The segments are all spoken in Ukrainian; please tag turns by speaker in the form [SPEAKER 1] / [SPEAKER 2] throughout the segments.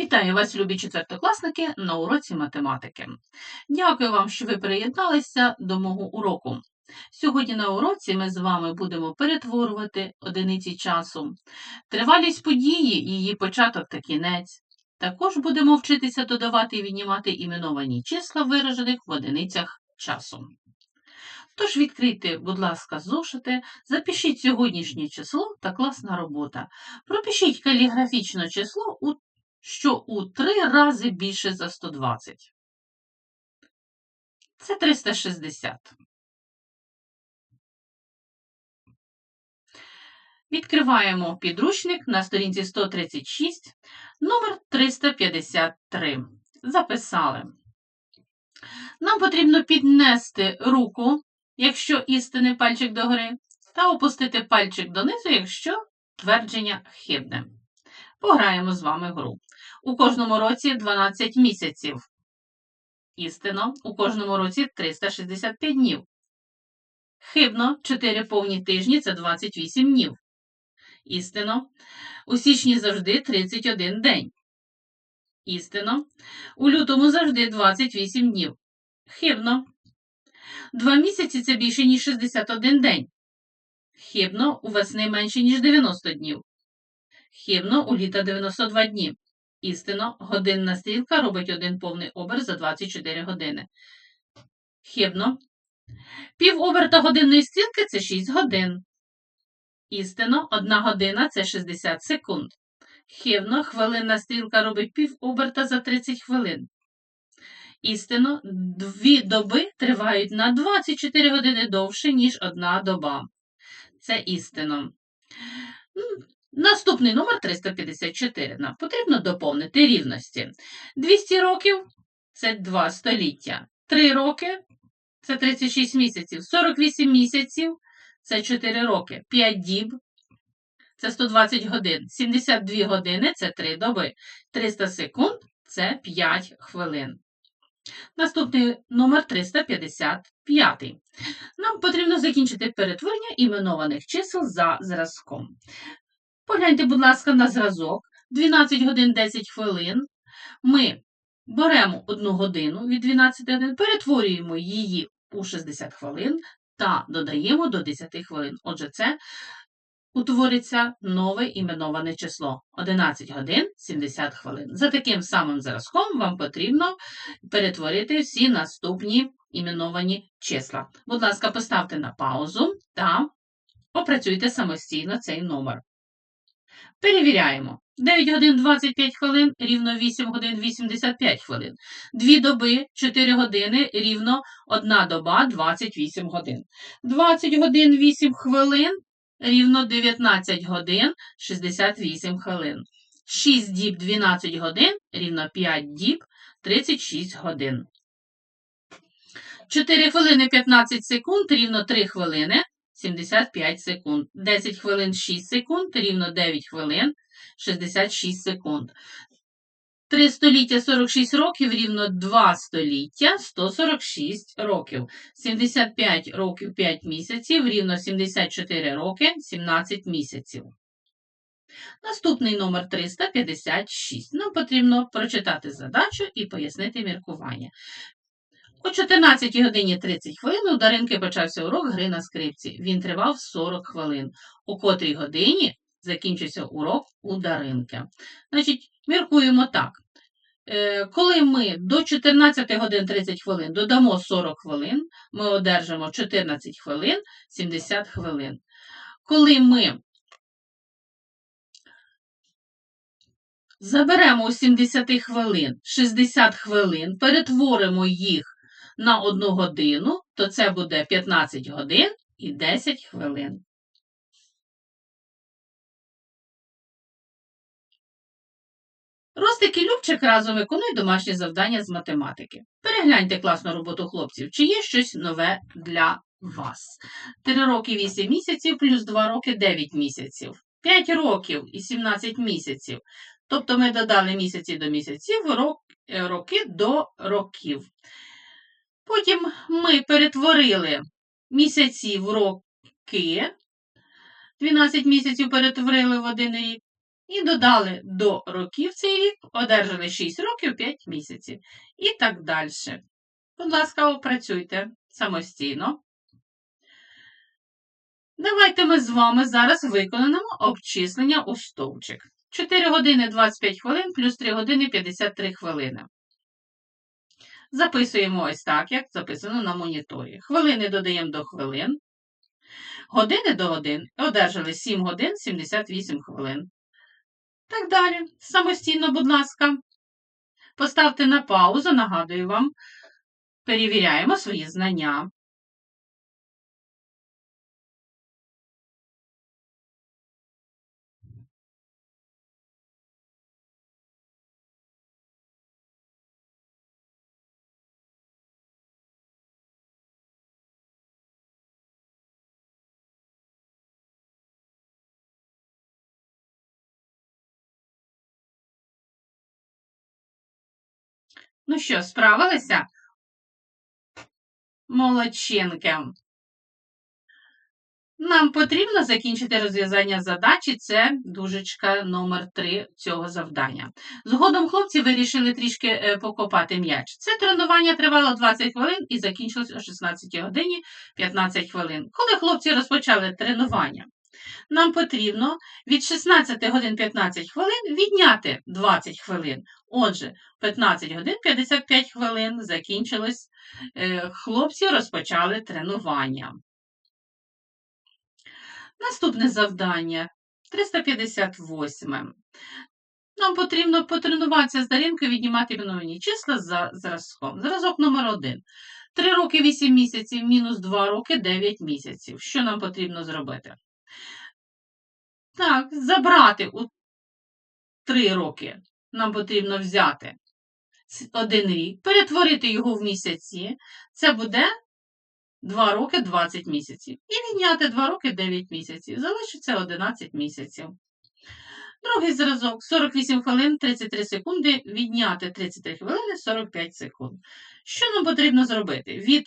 [SPEAKER 1] Вітаю вас, любі четвертокласники, на уроці математики. Дякую вам, що ви приєдналися до мого уроку. Сьогодні на уроці ми з вами будемо перетворювати одиниці часу, тривалість події, її початок та кінець. Також будемо вчитися додавати і віднімати іменовані числа, виражених в одиницях часу. Тож відкрийте, будь ласка, зошити, запишіть сьогоднішнє число та класна робота. Пропишіть каліграфічне число у що у три рази більше за 120. Це 360. Відкриваємо підручник на сторінці 136, номер 353. Записали. Нам потрібно піднести руку, якщо істинний пальчик догори, та опустити пальчик донизу, якщо твердження хибне. Пограємо з вами гру. У кожному році 12 місяців. Істинно, у кожному році 365 днів. Хибно, 4 повні тижні це 28 днів. Істинно, у січні завжди 31 день. Істинно, у лютому завжди 28 днів. Хибно. Два місяці це більше, ніж 61 день. Хибно, у весни менше, ніж 90 днів. Хибно, у літа 92 дні. Істинно, годинна стрілка робить один повний оберт за 24 години. Хибно. Пів оберта годинної стрілки це 6 годин. Істинно, одна година це 60 секунд. Хибно, хвилинна стрілка робить пів оберта за 30 хвилин. Істинно, дві доби тривають на 24 години довше, ніж одна доба. Це істинно. Наступний номер 354. Нам потрібно доповнити рівності. 200 років це 2 століття. 3 роки це 36 місяців. 48 місяців це 4 роки. 5 діб це 120 годин. 72 години це 3 доби. 300 секунд це 5 хвилин. Наступний номер 355. Нам потрібно закінчити перетворення іменованих чисел за зразком. Погляньте, будь ласка, на зразок. 12 годин 10 хвилин. Ми беремо 1 годину від 12 годин, перетворюємо її у 60 хвилин та додаємо до 10 хвилин. Отже, це утвориться нове іменоване число 11 годин 70 хвилин. За таким самим зразком вам потрібно перетворити всі наступні іменовані числа. Будь ласка, поставте на паузу та опрацюйте самостійно цей номер. Перевіряємо. 9 годин 25 хвилин рівно 8 годин 85 хвилин. 2 доби 4 години рівно 1 доба 28 годин. 20 годин 8 хвилин рівно 19 годин 68 хвилин. 6 діб 12 годин рівно 5 діб 36 годин. 4 хвилини 15 секунд рівно 3 хвилини 75 секунд. 10 хвилин 6 секунд, рівно 9 хвилин 66 секунд. 3 століття 46 років рівно 2 століття 146 років. 75 років 5 місяців рівно 74 роки 17 місяців. Наступний номер 356. Нам потрібно прочитати задачу і пояснити міркування. О 14 годині 30 хвилин у Даринки почався урок гри на скрипці. Він тривав 40 хвилин. У котрій годині закінчився урок у Даринки. Значить, міркуємо так. Е, коли ми до 14 годин 30 хвилин додамо 40 хвилин, ми одержимо 14 хвилин 70 хвилин. Коли ми заберемо у 70 хвилин 60 хвилин, перетворимо їх на 1 годину, то це буде 15 годин і 10 хвилин. Ростик і Любчик разом виконують домашнє завдання з математики. Перегляньте класну роботу хлопців, чи є щось нове для вас. 3 роки 8 місяців плюс 2 роки 9 місяців. 5 років і 17 місяців. Тобто ми додали місяці до місяців, роки до років. Потім ми перетворили місяці в роки, 12 місяців перетворили в один рік, І додали до років цей рік, одержали 6 років 5 місяців. І так далі. Будь ласка, опрацюйте самостійно. Давайте ми з вами зараз виконаємо обчислення у стовпчик. 4 години 25 хвилин плюс 3 години 53 хвилини. Записуємо ось так, як записано на моніторі. Хвилини додаємо до хвилин. Години до годин. Одержали 7 годин 78 хвилин. Так далі. Самостійно, будь ласка. Поставте на паузу, нагадую вам. Перевіряємо свої знання. Ну що, справилися? Молодчинки. Нам потрібно закінчити розв'язання задачі, це дужечка номер 3 цього завдання. Згодом хлопці вирішили трішки е, покопати м'яч. Це тренування тривало 20 хвилин і закінчилось о 16 годині 15 хвилин. Коли хлопці розпочали тренування, нам потрібно від 16 годин 15 хвилин відняти 20 хвилин. Отже, 15 годин 55 хвилин закінчилось, е, хлопці розпочали тренування. Наступне завдання 358. Нам потрібно потренуватися з Дарінкою віднімати іменовані числа за зразком. Зразок номер 1. 3 роки 8 місяців мінус 2 роки 9 місяців. Що нам потрібно зробити? Так, забрати у 3 роки нам потрібно взяти один рік, перетворити його в місяці. Це буде 2 роки 20 місяців. І відняти 2 роки 9 місяців. Залишиться 11 місяців. Другий зразок 48 хвилин 33 секунди, відняти 33 хвилини 45 секунд. Що нам потрібно зробити? Від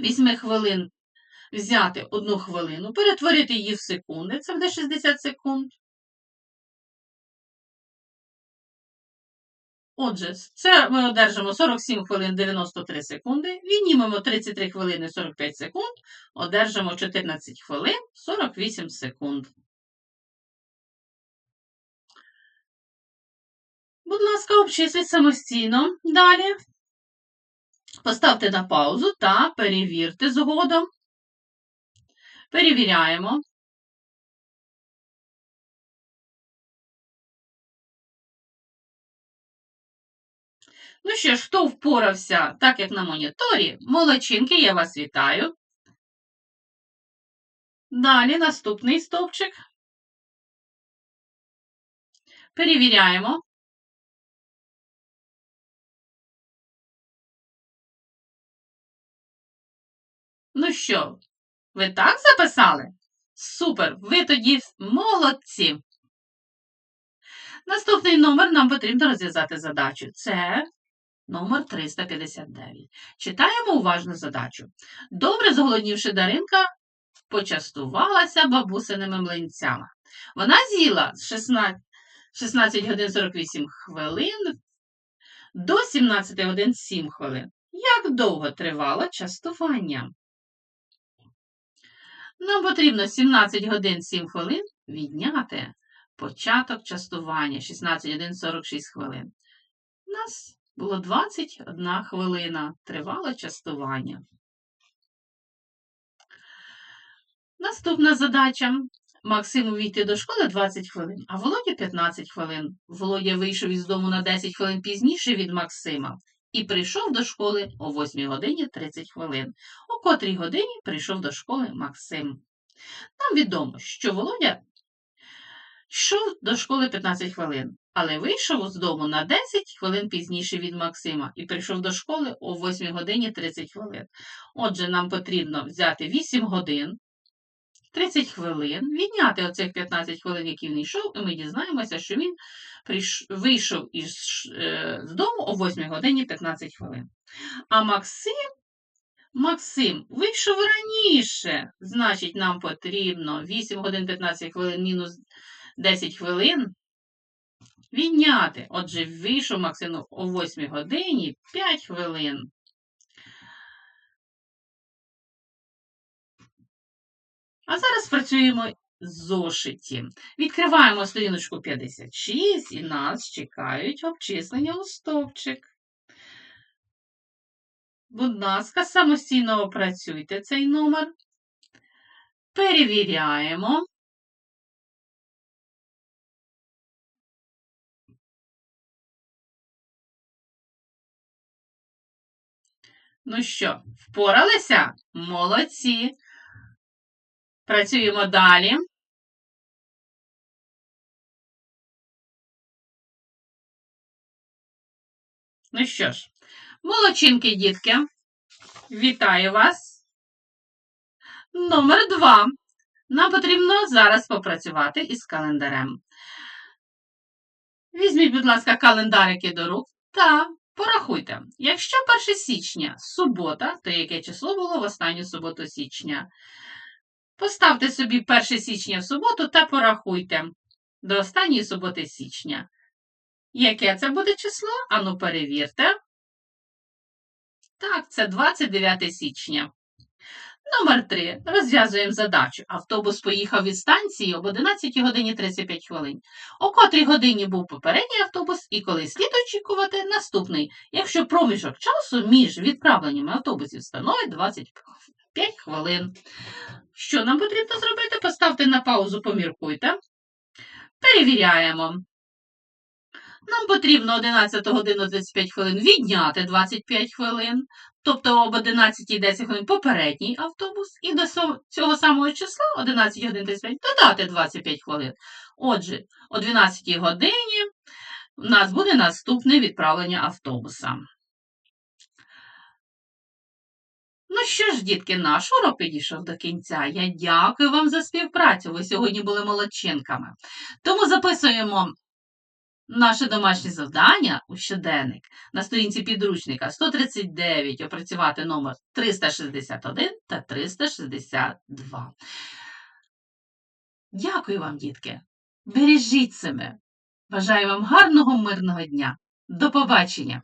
[SPEAKER 1] 8 хвилин взяти 1 хвилину, перетворити її в секунди, це буде 60 секунд. Отже, це ми одержимо 47 хвилин 93 секунди, віднімемо 33 хвилини 45 секунд, одержимо 14 хвилин 48 секунд. Будь ласка, обчисліть самостійно. Далі поставте на паузу та перевірте згодом. Перевіряємо. Ну що ж, хто впорався так, як на моніторі, молодчинки, я вас вітаю. Далі наступний стовпчик. Перевіряємо. Ну що, ви так записали? Супер! Ви тоді молодці. Наступний номер нам потрібно розв'язати задачу. Це номер 359. Читаємо уважно задачу. Добре зголоднівши Даринка, почастувалася бабусиними млинцями. Вона з'їла 16, 16 годин 48 хвилин до 17 годин 7 хвилин. Як довго тривало частування? Нам потрібно 17 годин 7 хвилин відняти початок частування 16 годин 46 хвилин. У нас було 21 хвилина тривало частування. Наступна задача. Максиму війти до школи 20 хвилин, а Володя 15 хвилин. Володя вийшов із дому на 10 хвилин пізніше від Максима і прийшов до школи о 8 годині 30 хвилин. О котрій годині прийшов до школи Максим. Нам відомо, що Володя йшов до школи 15 хвилин, але вийшов з дому на 10 хвилин пізніше від Максима і прийшов до школи о 8 годині 30 хвилин. Отже, нам потрібно взяти 8 годин. 30 хвилин, відняти оцих 15 хвилин, які він йшов, і ми дізнаємося, що він прийш... вийшов із е, з дому о 8 годині 15 хвилин. А Максим Максим вийшов раніше. Значить, нам потрібно 8 годин 15 хвилин мінус 10 хвилин відняти. Отже, вийшов Максимов о 8 годині 5 хвилин. А зараз працюємо з зошиті. Відкриваємо сторіночку 56 і нас чекають обчислення у стовпчик. Будь ласка, самостійно опрацюйте цей номер. Перевіряємо. Ну що, впоралися? Молодці. Працюємо далі. Ну що ж, молодчинки, дітки, вітаю вас. Номер два. Нам потрібно зараз попрацювати із календарем. Візьміть, будь ласка, календарики до рук та порахуйте. Якщо 1 січня субота, то яке число було в останню суботу січня? Поставте собі 1 січня в суботу та порахуйте до останньої суботи січня. Яке це буде число? Ану, перевірте. Так, це 29 січня. Номер 3. Розв'язуємо задачу. Автобус поїхав від станції об 11 годині 35 хвилин. О котрій годині був попередній автобус і коли слід очікувати наступний, якщо проміжок часу між відправленнями автобусів становить 25 хвилин. Що нам потрібно зробити? Поставте на паузу, поміркуйте. Перевіряємо. Нам потрібно 11 годину 35 хвилин відняти 25 хвилин, тобто об 11 10 хвилин попередній автобус, і до цього самого числа 11 годин 35 додати 25 хвилин. Отже, о 12 годині у нас буде наступне відправлення автобуса. Ну що ж, дітки, наш урок підійшов до кінця. Я дякую вам за співпрацю. Ви сьогодні були молодчинками. Тому записуємо наше домашнє завдання у щоденник на сторінці підручника 139 опрацювати номер 361 та 362. Дякую вам, дітки. Бережіть себе. Бажаю вам гарного мирного дня. До побачення!